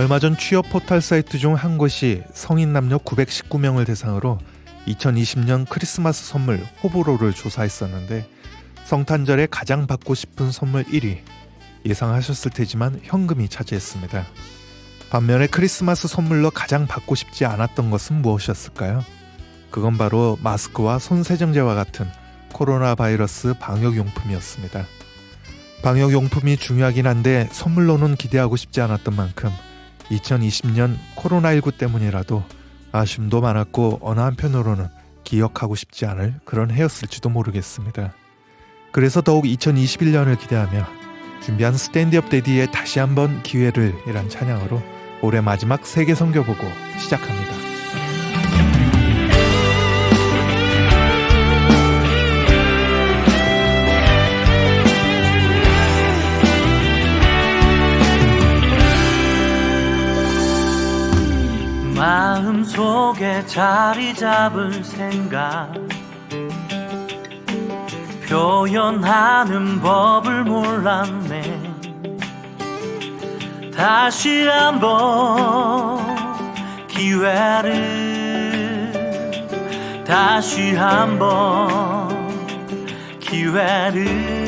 얼마 전 취업 포털 사이트 중 한 곳이 성인 남녀 919명을 대상으로 2020년 크리스마스 선물 호불호를 조사했었는데 성탄절에 가장 받고 싶은 선물 1위 예상하셨을 테지만 현금이 차지했습니다. 반면에 크리스마스 선물로 가장 받고 싶지 않았던 것은 무엇이었을까요? 그건 바로 마스크와 손세정제와 같은 코로나 바이러스 방역 용품이었습니다. 방역 용품이 중요하긴 한데 선물로는 기대하고 싶지 않았던 만큼 2020년 코로나19 때문이라도 아쉬움도 많았고 어느 한편으로는 기억하고 싶지 않을 그런 해였을지도 모르겠습니다. 그래서 더욱 2021년을 기대하며 준비한 스탠드업 데디의 다시 한번 기회를 이란 찬양으로 올해 마지막 세계 선교보고 시작합니다. 마음속에 자리 잡은 생각. 표현하는 법을 몰랐네. 다시 한번 기회를 다시 한번 기회를.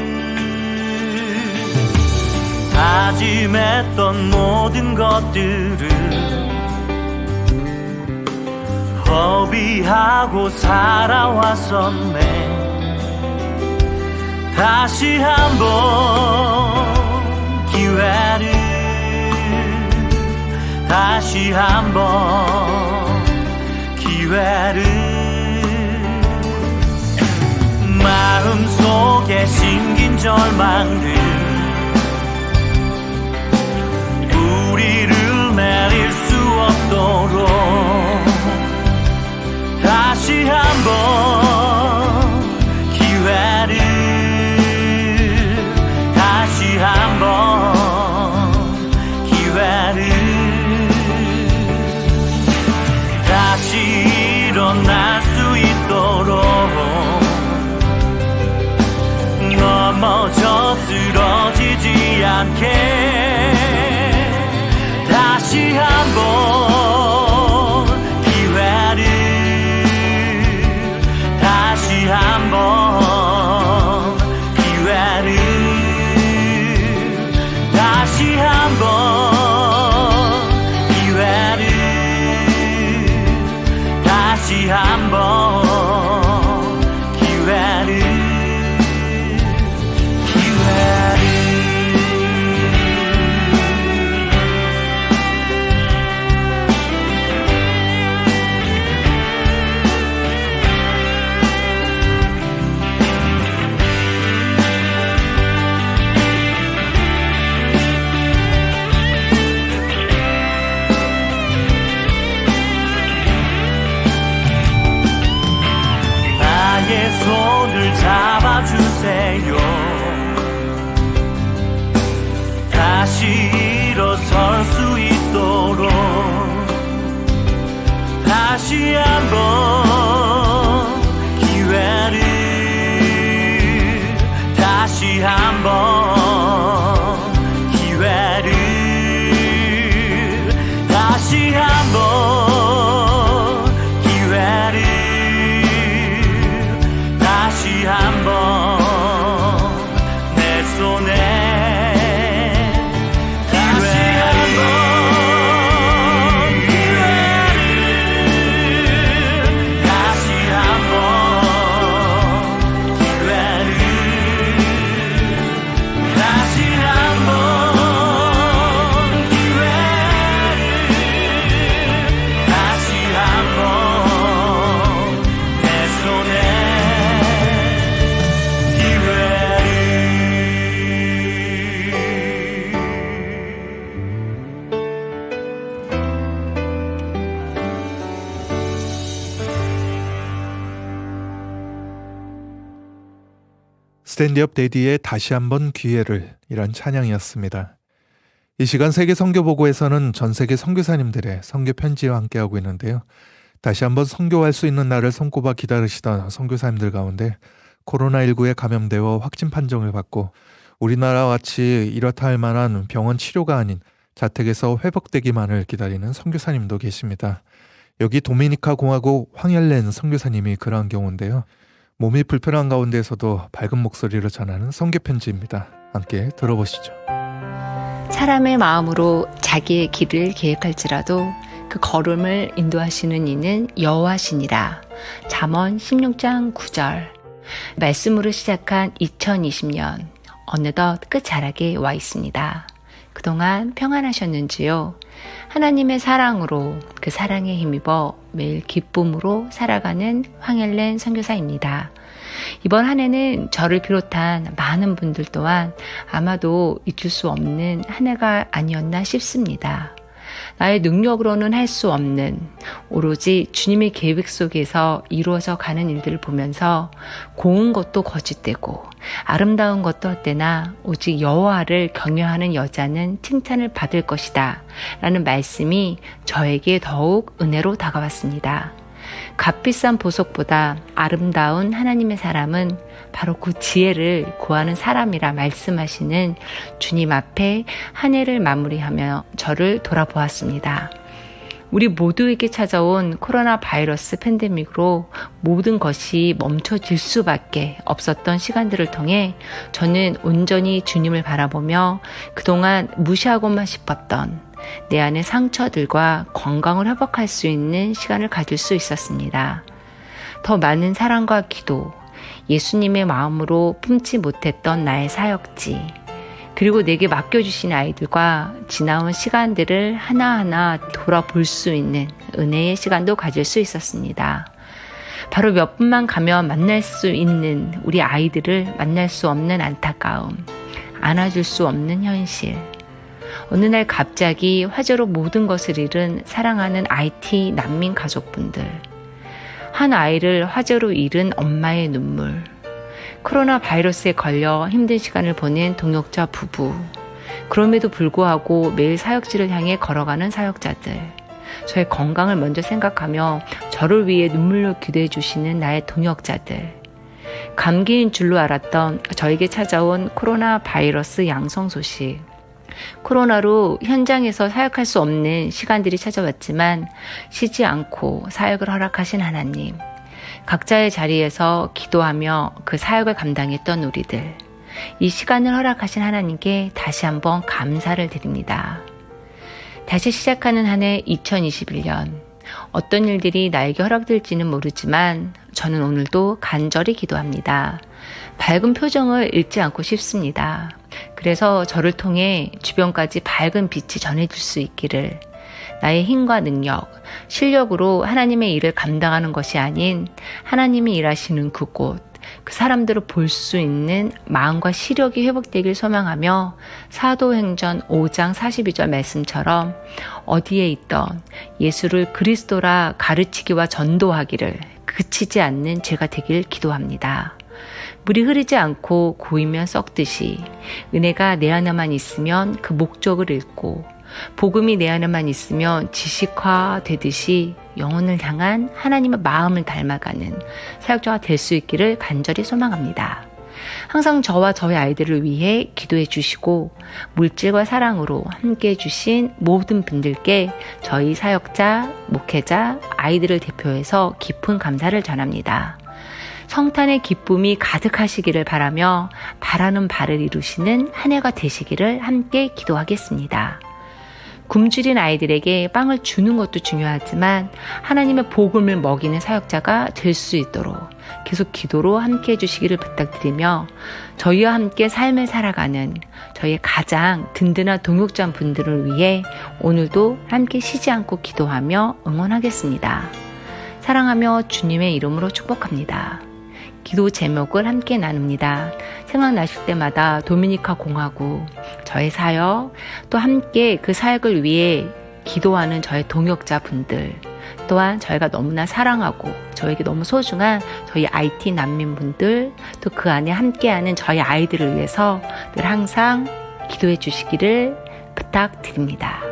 다짐했던 모든 것들을 허비하고 살아왔었네. 다시 한번 기회를 다시 한번 기회를. 마음속에 심긴 절망들 우리를 내릴 수 없도록 다시 한번 기회를 다시 한번 기회를 다시 일어날 수 있도록 넘어져 쓰러지지 않게 다시 한번 스탠드업 데디의 다시 한번 기회를 이란 찬양이었습니다. 이 시간 세계 선교 보고에서는 전 세계 선교사님들의 선교 편지와 함께하고 있는데요. 다시 한번 선교할 수 있는 날을 손꼽아 기다리시던 선교사님들 가운데 코로나19에 감염되어 확진 판정을 받고 우리나라와 같이 이렇다 할 만한 병원 치료가 아닌 자택에서 회복되기만을 기다리는 선교사님도 계십니다. 여기 도미니카 공화국 황열렌 선교사님이 그러한 경우인데요. 몸이 불편한 가운데서도 밝은 목소리로 전하는 선교 편지입니다. 함께 들어보시죠. 사람의 마음으로 자기의 길을 계획할지라도 그 걸음을 인도하시는 이는 여호와시니라. 잠언 16장 9절. 말씀으로 시작한 2020년 어느덧 끝자락에 와 있습니다. 그동안 평안하셨는지요? 하나님의 사랑으로 그 사랑에 힘입어 매일 기쁨으로 살아가는 황헬렌 선교사입니다. 이번 한 해는 저를 비롯한 많은 분들 또한 아마도 잊을 수 없는 한 해가 아니었나 싶습니다. 나의 능력으로는 할 수 없는 오로지 주님의 계획 속에서 이루어져 가는 일들을 보면서 고운 것도 거짓되고 아름다운 것도 헛되나 오직 여호와를 경외하는 여자는 칭찬을 받을 것이다 라는 말씀이 저에게 더욱 은혜로 다가왔습니다. 값비싼 보석보다 아름다운 하나님의 사람은 바로 그 지혜를 구하는 사람이라 말씀하시는 주님 앞에 한 해를 마무리하며 저를 돌아보았습니다. 우리 모두에게 찾아온 코로나 바이러스 팬데믹으로 모든 것이 멈춰질 수밖에 없었던 시간들을 통해 저는 온전히 주님을 바라보며 그동안 무시하고만 싶었던 내 안의 상처들과 건강을 회복할 수 있는 시간을 가질 수 있었습니다. 더 많은 사랑과 기도, 예수님의 마음으로 품지 못했던 나의 사역지, 그리고 내게 맡겨주신 아이들과 지나온 시간들을 하나하나 돌아볼 수 있는 은혜의 시간도 가질 수 있었습니다. 바로 몇 분만 가면 만날 수 있는 우리 아이들을 만날 수 없는 안타까움, 안아줄 수 없는 현실, 어느 날 갑자기 화재로 모든 것을 잃은 사랑하는 IT 난민 가족분들. 한 아이를 화재로 잃은 엄마의 눈물. 코로나 바이러스에 걸려 힘든 시간을 보낸 동역자 부부. 그럼에도 불구하고 매일 사역지를 향해 걸어가는 사역자들. 저의 건강을 먼저 생각하며 저를 위해 눈물로 기도해 주시는 나의 동역자들. 감기인 줄로 알았던 저에게 찾아온 코로나 바이러스 양성 소식. 코로나로 현장에서 사역할 수 없는 시간들이 찾아왔지만 쉬지 않고 사역을 허락하신 하나님. 각자의 자리에서 기도하며 그 사역을 감당했던 우리들. 이 시간을 허락하신 하나님께 다시 한번 감사를 드립니다. 다시 시작하는 한 해 2021년. 어떤 일들이 나에게 허락될지는 모르지만 저는 오늘도 간절히 기도합니다. 밝은 표정을 잃지 않고 싶습니다. 그래서 저를 통해 주변까지 밝은 빛이 전해질 수 있기를 나의 힘과 능력, 실력으로 하나님의 일을 감당하는 것이 아닌 하나님이 일하시는 그곳, 그 사람들을 볼 수 있는 마음과 시력이 회복되길 소망하며 사도행전 5장 42절 말씀처럼 어디에 있던 예수를 그리스도라 가르치기와 전도하기를 그치지 않는 제가 되길 기도합니다. 물이 흐르지 않고 고이면 썩듯이 은혜가 내 안에만 있으면 그 목적을 잃고 복음이 내 안에만 있으면 지식화 되듯이 영혼을 향한 하나님의 마음을 닮아가는 사역자가 될 수 있기를 간절히 소망합니다. 항상 저와 저의 아이들을 위해 기도해 주시고 물질과 사랑으로 함께 해 주신 모든 분들께 저희 사역자, 목회자, 아이들을 대표해서 깊은 감사를 전합니다. 성탄의 기쁨이 가득하시기를 바라며 바라는 바를 이루시는 한 해가 되시기를 함께 기도하겠습니다. 굶주린 아이들에게 빵을 주는 것도 중요하지만 하나님의 복음을 먹이는 사역자가 될 수 있도록 계속 기도로 함께 해주시기를 부탁드리며 저희와 함께 삶을 살아가는 저희의 가장 든든한 동역자 분들을 위해 오늘도 함께 쉬지 않고 기도하며 응원하겠습니다. 사랑하며 주님의 이름으로 축복합니다. 기도 제목을 함께 나눕니다. 생각나실 때마다 도미니카 공화국, 저의 사역, 또 함께 그 사역을 위해 기도하는 저의 동역자 분들, 또한 저희가 너무나 사랑하고 저에게 너무 소중한 저희 IT 난민분들, 또 그 안에 함께하는 저희 아이들을 위해서 늘 항상 기도해 주시기를 부탁드립니다.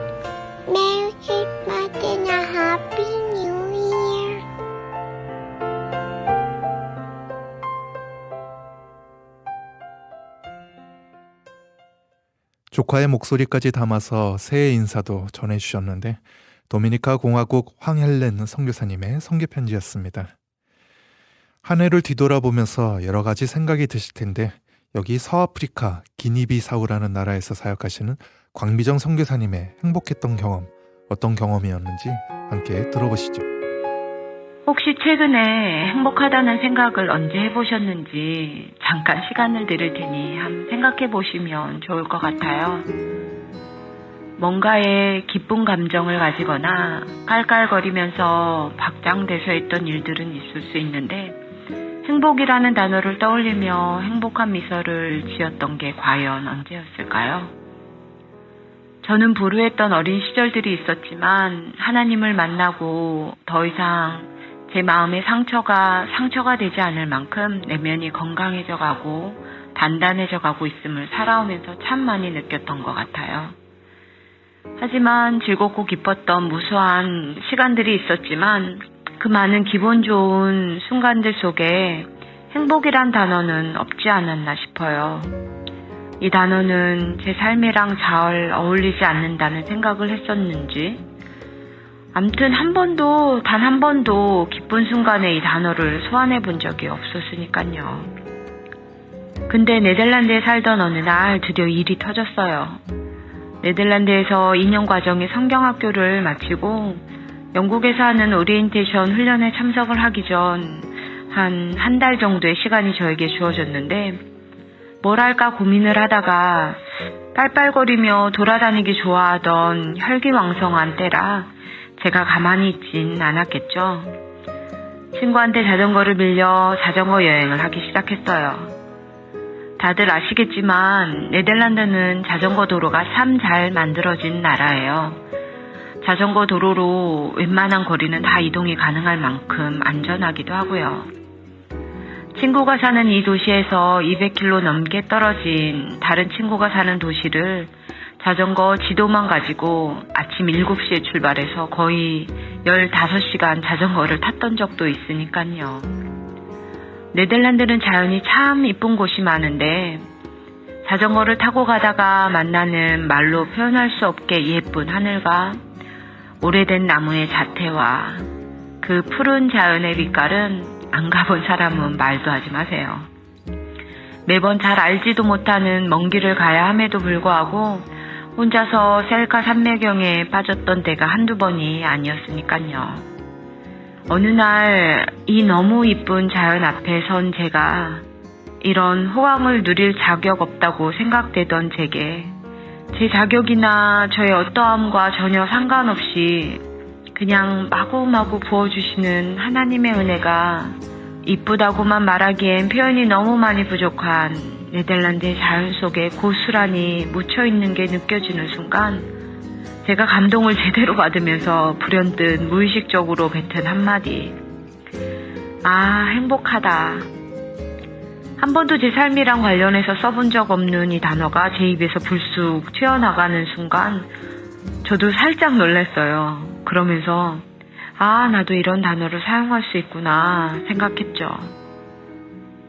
조카의 목소리까지 담아서 새해 인사도 전해주셨는데 도미니카 공화국 황헬렌 선교사님의 성교 편지였습니다. 한 해를 뒤돌아보면서 여러 가지 생각이 드실 텐데 여기 서아프리카 기니비사우라는 나라에서 사역하시는 광비정 선교사님의 행복했던 경험 어떤 경험이었는지 함께 들어보시죠. 혹시 최근에 행복하다는 생각을 언제 해보셨는지 잠깐 시간을 드릴 테니 한번 생각해 보시면 좋을 것 같아요. 뭔가에 기쁜 감정을 가지거나 깔깔거리면서 박장대소 했던 일들은 있을 수 있는데 행복이라는 단어를 떠올리며 행복한 미소를 지었던 게 과연 언제였을까요? 저는 불우했던 어린 시절들이 있었지만 하나님을 만나고 더 이상 제 마음의 상처가 상처가 되지 않을 만큼 내면이 건강해져 가고 단단해져 가고 있음을 살아오면서 참 많이 느꼈던 것 같아요. 하지만 즐겁고 기뻤던 무수한 시간들이 있었지만 그 많은 기분 좋은 순간들 속에 행복이란 단어는 없지 않았나 싶어요. 이 단어는 제 삶이랑 잘 어울리지 않는다는 생각을 했었는지, 암튼 한 번도, 단 한 번도 기쁜 순간에 이 단어를 소환해 본 적이 없었으니까요. 근데 네덜란드에 살던 어느 날 드디어 일이 터졌어요. 네덜란드에서 2년 과정의 성경학교를 마치고 영국에서 하는 오리엔테이션 훈련에 참석을 하기 전 한 한 달 정도의 시간이 저에게 주어졌는데 뭘 할까 고민을 하다가 빨빨거리며 돌아다니기 좋아하던 혈기왕성한 때라 제가 가만히 있진 않았겠죠. 친구한테 자전거를 빌려 자전거 여행을 하기 시작했어요. 다들 아시겠지만 네덜란드는 자전거 도로가 참 잘 만들어진 나라예요. 자전거 도로로 웬만한 거리는 다 이동이 가능할 만큼 안전하기도 하고요. 친구가 사는 이 도시에서 200km 넘게 떨어진 다른 친구가 사는 도시를 자전거 지도만 가지고 아침 7시에 출발해서 거의 15시간 자전거를 탔던 적도 있으니까요. 네덜란드는 자연이 참 이쁜 곳이 많은데 자전거를 타고 가다가 만나는 말로 표현할 수 없게 예쁜 하늘과 오래된 나무의 자태와 그 푸른 자연의 빛깔은 안 가본 사람은 말도 하지 마세요. 매번 잘 알지도 못하는 먼 길을 가야 함에도 불구하고 혼자서 셀카 산매경에 빠졌던 때가 한두 번이 아니었으니까요. 어느 날 이 너무 이쁜 자연 앞에 선 제가 이런 호감을 누릴 자격 없다고 생각되던 제게 제 자격이나 저의 어떠함과 전혀 상관없이 그냥 마구마구 부어주시는 하나님의 은혜가 이쁘다고만 말하기엔 표현이 너무 많이 부족한 네덜란드의 자연 속에 고스란히 묻혀 있는 게 느껴지는 순간 제가 감동을 제대로 받으면서 불현듯 무의식적으로 뱉은 한마디. 아, 행복하다. 한 번도 제 삶이랑 관련해서 써본 적 없는 이 단어가 제 입에서 불쑥 튀어나가는 순간 저도 살짝 놀랐어요. 그러면서 아, 나도 이런 단어를 사용할 수 있구나 생각했죠.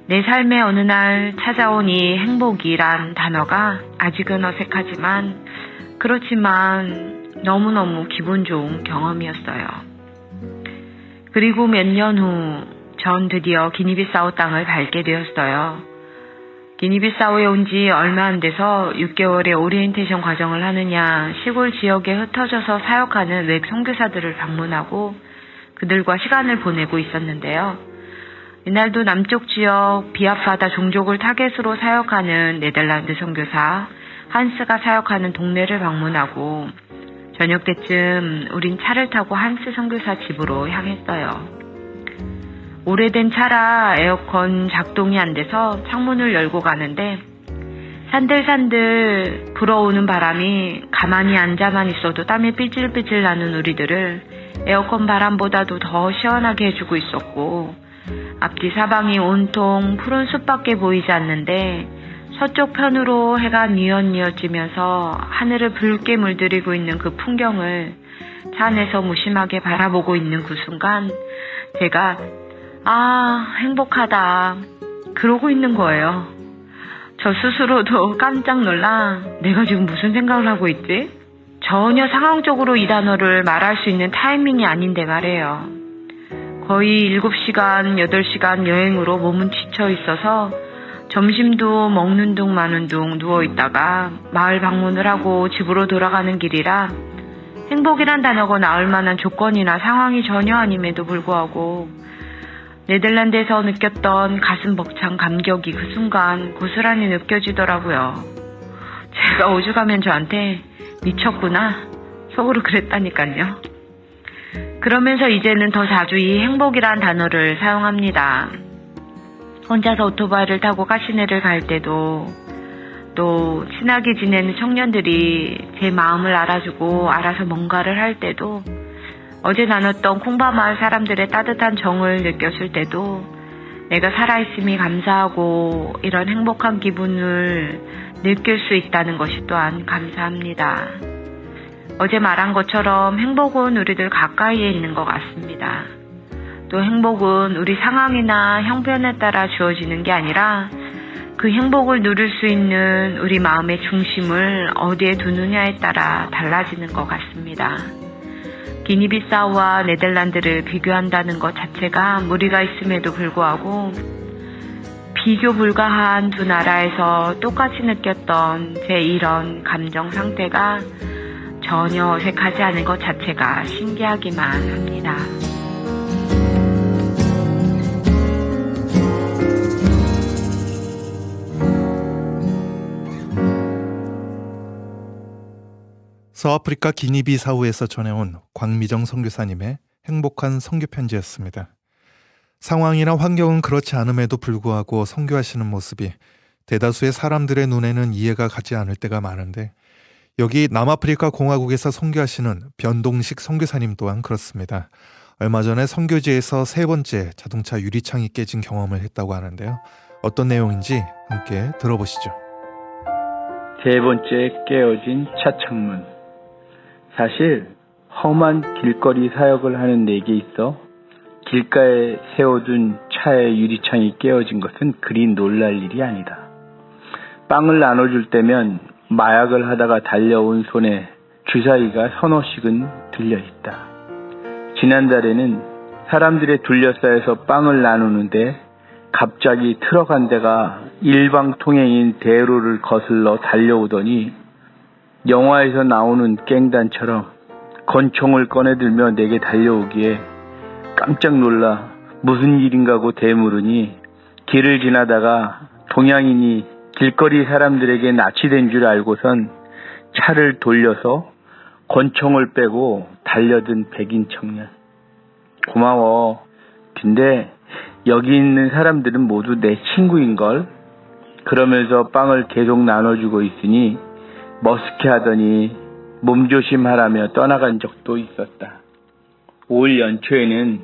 내 삶의 어느 날 찾아온 이 행복이란 단어가 아직은 어색하지만 그렇지만 너무너무 기분 좋은 경험이었어요. 그리고 몇 년 후 전 드디어 기니비사우 땅을 밟게 되었어요. 기니비사우에 온 지 얼마 안 돼서 6개월의 오리엔테이션 과정을 하느냐 시골 지역에 흩어져서 사역하는 외 선교사들을 방문하고 그들과 시간을 보내고 있었는데요. 이날도 남쪽 지역 비아파다 종족을 타겟으로 사역하는 네덜란드 선교사 한스가 사역하는 동네를 방문하고 저녁 때쯤 우린 차를 타고 한스 선교사 집으로 향했어요. 오래된 차라 에어컨 작동이 안 돼서 창문을 열고 가는데 산들산들 불어오는 바람이 가만히 앉아만 있어도 땀이 삐질삐질 나는 우리들을 에어컨 바람보다도 더 시원하게 해주고 있었고 앞뒤 사방이 온통 푸른 숲밖에 보이지 않는데 서쪽 편으로 해가 뉘엿뉘엿지면서 하늘을 붉게 물들이고 있는 그 풍경을 차 안에서 무심하게 바라보고 있는 그 순간 제가 아 행복하다 그러고 있는 거예요. 저 스스로도 깜짝 놀라 내가 지금 무슨 생각을 하고 있지? 전혀 상황적으로 이 단어를 말할 수 있는 타이밍이 아닌데 말이에요. 거의 7시간, 8시간 여행으로 몸은 지쳐 있어서 점심도 먹는 둥 마는 둥 누워 있다가 마을 방문을 하고 집으로 돌아가는 길이라 행복이란 단어가 나올 만한 조건이나 상황이 전혀 아님에도 불구하고 네덜란드에서 느꼈던 가슴 벅찬 감격이 그 순간 고스란히 느껴지더라고요. 제가 오죽하면 저한테 미쳤구나 속으로 그랬다니까요. 그러면서 이제는 더 자주 이 행복이란 단어를 사용합니다. 혼자서 오토바이를 타고 가시네를 갈 때도 또 친하게 지내는 청년들이 제 마음을 알아주고 알아서 뭔가를 할 때도 어제 나눴던 콩바 마을 사람들의 따뜻한 정을 느꼈을 때도 내가 살아있음이 감사하고 이런 행복한 기분을 느낄 수 있다는 것이 또한 감사합니다. 어제 말한 것처럼 행복은 우리들 가까이에 있는 것 같습니다. 또 행복은 우리 상황이나 형편에 따라 주어지는 게 아니라 그 행복을 누릴 수 있는 우리 마음의 중심을 어디에 두느냐에 따라 달라지는 것 같습니다. 기니비사우와 네덜란드를 비교한다는 것 자체가 무리가 있음에도 불구하고 비교 불가한 두 나라에서 똑같이 느꼈던 제 이런 감정 상태가 전혀 어색하지 않은 것 자체가 신기하기만 합니다. 서아프리카 기니비 사우에서 전해온 광미정 선교사님의 행복한 선교 편지였습니다. 상황이나 환경은 그렇지 않음에도 불구하고 선교하시는 모습이 대다수의 사람들의 눈에는 이해가 가지 않을 때가 많은데 여기 남아프리카 공화국에서 선교하시는 변동식 선교사님 또한 그렇습니다. 얼마 전에 선교지에서 세 번째 자동차 유리창이 깨진 경험을 했다고 하는데요. 어떤 내용인지 함께 들어보시죠. 세 번째 깨어진 차 창문. 사실 험한 길거리 사역을 하는 내게 있어 길가에 세워둔 차의 유리창이 깨어진 것은 그리 놀랄 일이 아니다. 빵을 나눠줄 때면 마약을 하다가 달려온 손에 주사위가 서너씩은 들려 있다. 지난달에는 사람들의 둘러싸여서 빵을 나누는데 갑자기 트럭 한 대가 일방통행인 대로를 거슬러 달려오더니 영화에서 나오는 깽단처럼 권총을 꺼내들며 내게 달려오기에 깜짝 놀라 무슨 일인가고 대물으니 길을 지나다가 동양인이 길거리 사람들에게 납치된 줄 알고선 차를 돌려서 권총을 빼고 달려든 백인 청년. 고마워. 근데 여기 있는 사람들은 모두 내 친구인걸. 그러면서 빵을 계속 나눠주고 있으니 머쓱해 하더니 몸조심하라며 떠나간 적도 있었다. 올 연초에는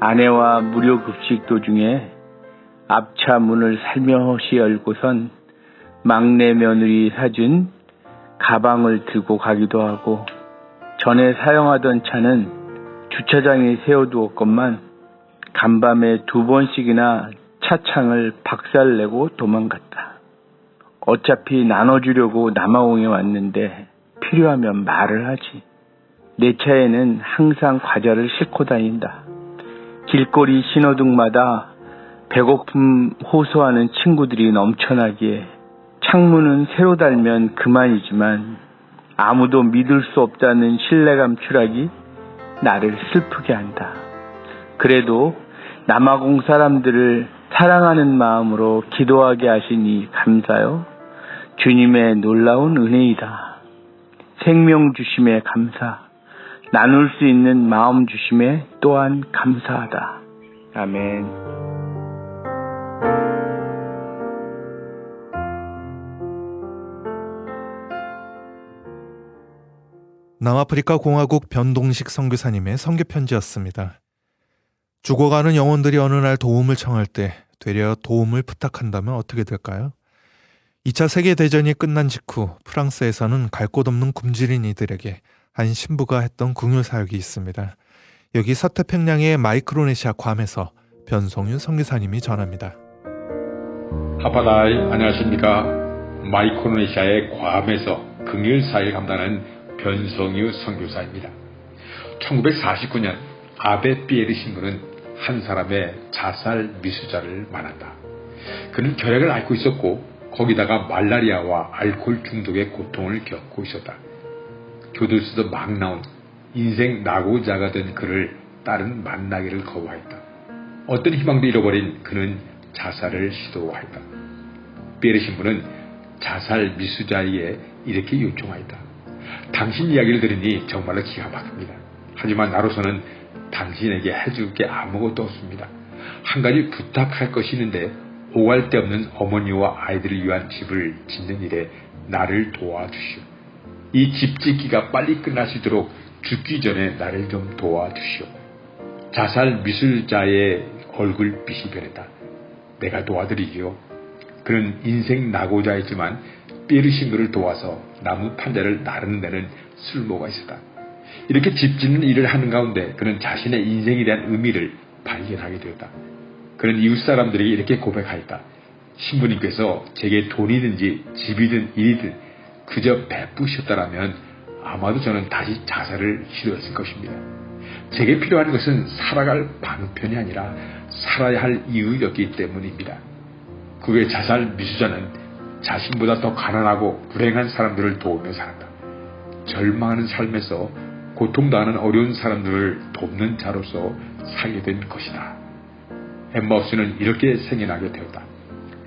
아내와 무료 급식 도중에 앞차 문을 살며시 열고선 막내 며느리 사준 가방을 들고 가기도 하고 전에 사용하던 차는 주차장에 세워두었건만 간밤에 두 번씩이나 차창을 박살내고 도망갔다. 어차피 나눠주려고 남아공에 왔는데 필요하면 말을 하지. 내 차에는 항상 과자를 싣고 다닌다. 길거리 신호등마다 배고픔 호소하는 친구들이 넘쳐나기에 창문은 새로 달면 그만이지만 아무도 믿을 수 없다는 신뢰감 추락이 나를 슬프게 한다. 그래도 남아공 사람들을 사랑하는 마음으로 기도하게 하시니 감사요. 주님의 놀라운 은혜이다. 생명 주심에 감사. 나눌 수 있는 마음 주심에 또한 감사하다. 아멘. 남아프리카 공화국 변동식 선교사님의 선교 편지였습니다. 죽어가는 영혼들이 어느 날 도움을 청할 때 되려 도움을 부탁한다면 어떻게 될까요? 2차 세계 대전이 끝난 직후 프랑스에서는 갈 곳 없는 굶주린 이들에게 한 신부가 했던 궁유 사역이 있습니다. 여기 서태평양의 마이크로네시아 괌에서 변성윤 선교사님이 전합니다. 하파다이 안녕하십니까 마이크로네시아의 괌에서 긍일 사회를 감당하는 변성유 선교사입니다. 1949년 아베 피에르 신부는 한 사람의 자살 미수자를 만난다. 그는 결핵을 앓고 있었고 거기다가 말라리아와 알코올 중독의 고통을 겪고 있었다. 교도소에서 막 나온 인생 낙오자가 된 그를 딸은 만나기를 거부하였다. 어떤 희망도 잃어버린 그는 자살을 시도하였다. 피에르 신부는 자살 미수자에게 이렇게 요청하였다. 당신 이야기를 들으니 정말로 기가 막힙니다. 하지만 나로서는 당신에게 해줄 게 아무것도 없습니다. 한 가지 부탁할 것이 있는데 오갈 데 없는 어머니와 아이들을 위한 집을 짓는 일에 나를 도와주시오. 이 집 짓기가 빨리 있도록 죽기 전에 나를 좀 도와주시오. 자살 미술자의 얼굴빛이 변했다. 내가 도와드리기요. 그는 인생 낙오자였지만 삐르신 그를 도와서 나무 판자를 나르는 쓸모가 있었다. 이렇게 집 짓는 일을 하는 가운데 그는 자신의 인생에 대한 의미를 발견하게 되었다. 그는 이웃 사람들에게 이렇게 고백하였다. 신부님께서 제게 돈이든지 집이든 일이든 그저 베푸셨다라면 아마도 저는 다시 자살을 시도했을 것입니다. 제게 필요한 것은 살아갈 방편이 아니라 살아야 할 이유였기 때문입니다. 그의 자살 미수자는 자신보다 더 가난하고 불행한 사람들을 도우며 살았다. 절망하는 삶에서 고통당하는 어려운 사람들을 돕는 자로서 살게 된 것이다. 엠마우스는 이렇게 생겨나게 되었다.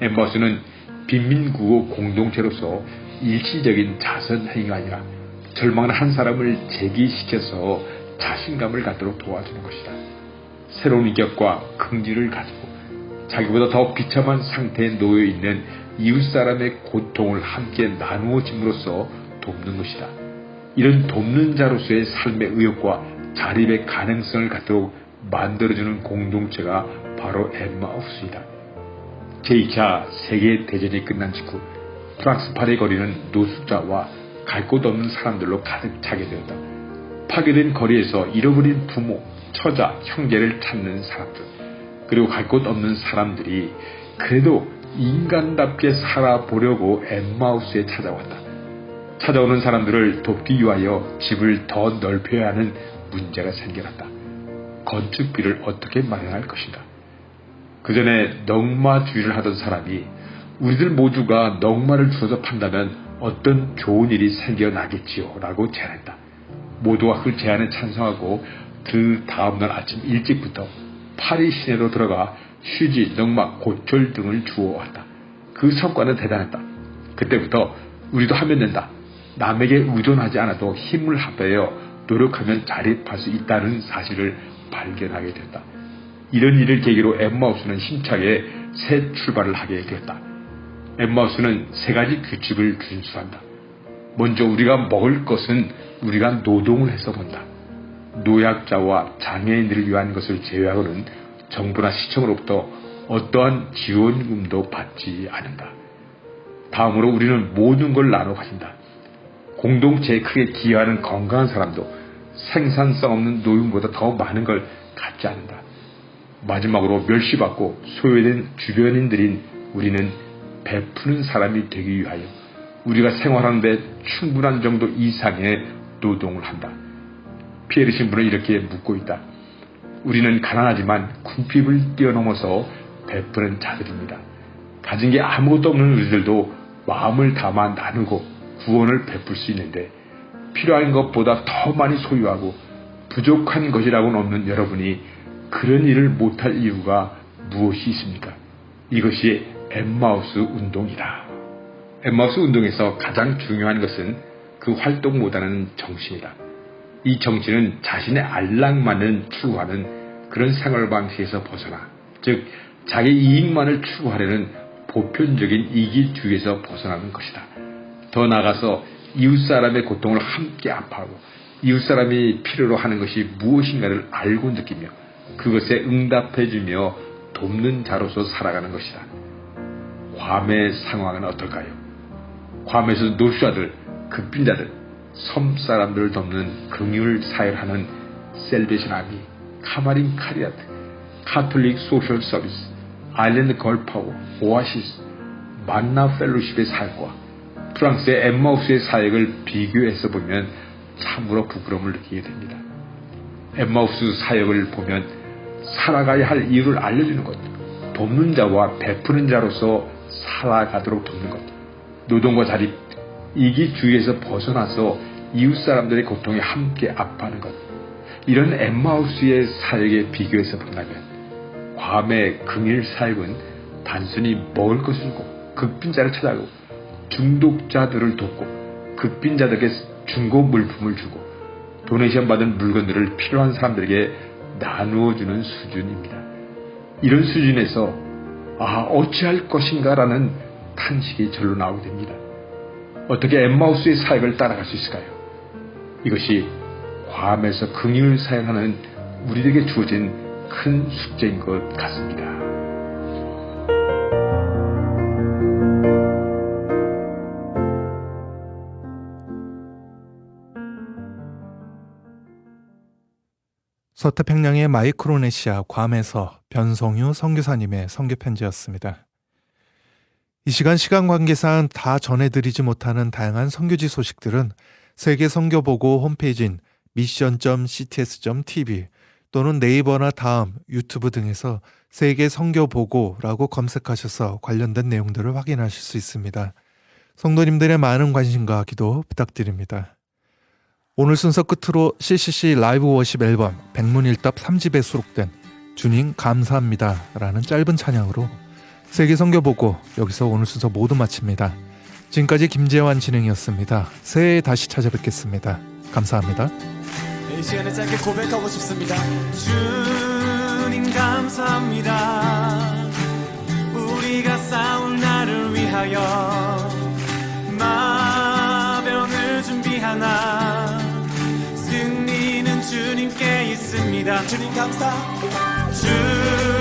엠마우스는 빈민구호 공동체로서 일시적인 자선 행위가 아니라 절망하는 한 사람을 재기시켜서 자신감을 갖도록 도와주는 것이다. 새로운 인격과 긍지를 가지고 자기보다 더 비참한 상태에 놓여 있는 이웃 사람의 고통을 함께 나누어 짐으로써 돕는 것이다. 이런 돕는 자로서의 삶의 의욕과 자립의 가능성을 갖도록 만들어주는 공동체가 바로 엠마우스이다. 제2차 세계 대전이 끝난 직후 프랑스 파리 거리는 노숙자와 갈 곳 없는 사람들로 가득 차게 되었다. 파괴된 거리에서 잃어버린 부모, 처자, 형제를 찾는 사람들, 그리고 갈 곳 없는 사람들이 그래도 인간답게 살아보려고 엠마우스에 찾아왔다. 찾아오는 사람들을 돕기 위하여 집을 더 넓혀야 하는 문제가 생겨났다. 건축비를 어떻게 마련할 것인가? 그 전에 넉마주의를 하던 사람이 우리들 모두가 넉마를 주어서 판다면 어떤 좋은 일이 생겨나겠지요 라고 제안했다. 모두가 그 제안에 찬성하고 그 다음날 아침 일찍부터 파리 시내로 들어가 휴지, 넉마, 고철 등을 주워왔다. 그 성과는 대단했다. 그때부터 우리도 하면 된다. 남에게 의존하지 않아도 힘을 합하여 노력하면 자립할 수 있다는 사실을 발견하게 됐다. 이런 일을 계기로 엠마우스는 힘차게 새 출발을 하게 되었다. 엠마우스는 세 가지 규칙을 준수한다. 먼저 우리가 먹을 것은 우리가 노동을 해서 본다. 노약자와 장애인들을 위한 것을 제외하고는 정부나 시청으로부터 어떠한 지원금도 받지 않는다. 다음으로 우리는 모든 걸 나눠 가진다. 공동체에 크게 기여하는 건강한 사람도 생산성 없는 노인보다 더 많은 걸 갖지 않는다. 마지막으로 멸시받고 소외된 주변인들인 우리는 베푸는 사람이 되기 위하여 우리가 생활하는데 충분한 정도 이상의 노동을 한다. 피에르 신부는 이렇게 묻고 있다. 우리는 가난하지만 궁핍을 뛰어넘어서 베푸는 자들입니다. 가진 게 아무것도 없는 우리들도 마음을 담아 나누고 구원을 베풀 수 있는데 필요한 것보다 더 많이 소유하고 부족한 것이라고는 없는 여러분이 그런 일을 못할 이유가 무엇이 있습니까? 이것이 엠마우스 운동이다. 엠마우스 운동에서 가장 중요한 것은 그 활동보다는 정신이다. 이 정신은 자신의 안락만을 추구하는 그런 생활 방식에서 벗어나, 즉, 자기 이익만을 추구하려는 보편적인 이기주의에서 벗어나는 것이다. 더 나아가서 이웃 사람의 고통을 함께 아파하고 이웃 사람이 필요로 하는 것이 무엇인가를 알고 느끼며 그것에 응답해주며 돕는 자로서 살아가는 것이다. 괌의 상황은 어떨까요? 괌에서 노수자들, 극빈자들, 섬 사람들을 돕는 긍휼 사역하는 셀베이션 아미, 카마린 카리아트, 카톨릭 소셜 서비스, 아일랜드 걸파워, 오아시스, 만나 펠로십의 사역과 프랑스의 엠마우스의 사역을 비교해서 보면 참으로 부끄러움을 느끼게 됩니다. 엠마우스 사역을 보면 살아가야 할 이유를 알려주는 것, 돕는 자와 베푸는 자로서 살아가도록 돕는 것, 노동과 자립, 이기주의에서 벗어나서 이웃 사람들의 고통에 함께 아파하는 것, 이런 엠마우스의 사역에 비교해서 본다면 괌의 긍일 사역은 단순히 먹을 것을 주고 극빈자를 찾아가고 중독자들을 돕고 극빈자들에게 중고 물품을 주고 도네이션 받은 물건들을 필요한 사람들에게 나누어주는 수준입니다. 이런 수준에서 아 어찌할 것인가라는 탄식이 절로 나오게 됩니다. 어떻게 엠마우스의 사역을 따라갈 수 있을까요? 이것이 괌에서 긍휼을 사용하는 우리에게 주어진 큰 숙제인 것 같습니다. 서태평양의 마이크로네시아 괌에서 변성유 선교사님의 선교 편지였습니다. 이 시간 시간 관계상 다 전해드리지 못하는 다양한 선교지 소식들은 세계 선교보고 홈페이지인 미션.cts.tv 또는 네이버나 다음, 유튜브 등에서 세계 선교보고라고 검색하셔서 관련된 내용들을 확인하실 수 있습니다. 성도님들의 많은 관심과 기도 부탁드립니다. 오늘 순서 끝으로 CCC 라이브 워십 앨범 백문일답 3집에 수록된 주님 감사합니다 라는 짧은 찬양으로 세계 성교보고 여기서 오늘 순서 모두 마칩니다. 지금까지 김재환 진행이었습니다. 새해에 다시 찾아뵙겠습니다. 감사합니다. 이 시간에 짧게 고백하고 싶습니다. 주님 감사합니다 우리가 싸울 날을 위하여 마병을 준비하나 승리는 주님께 있습니다 주님 감사. 주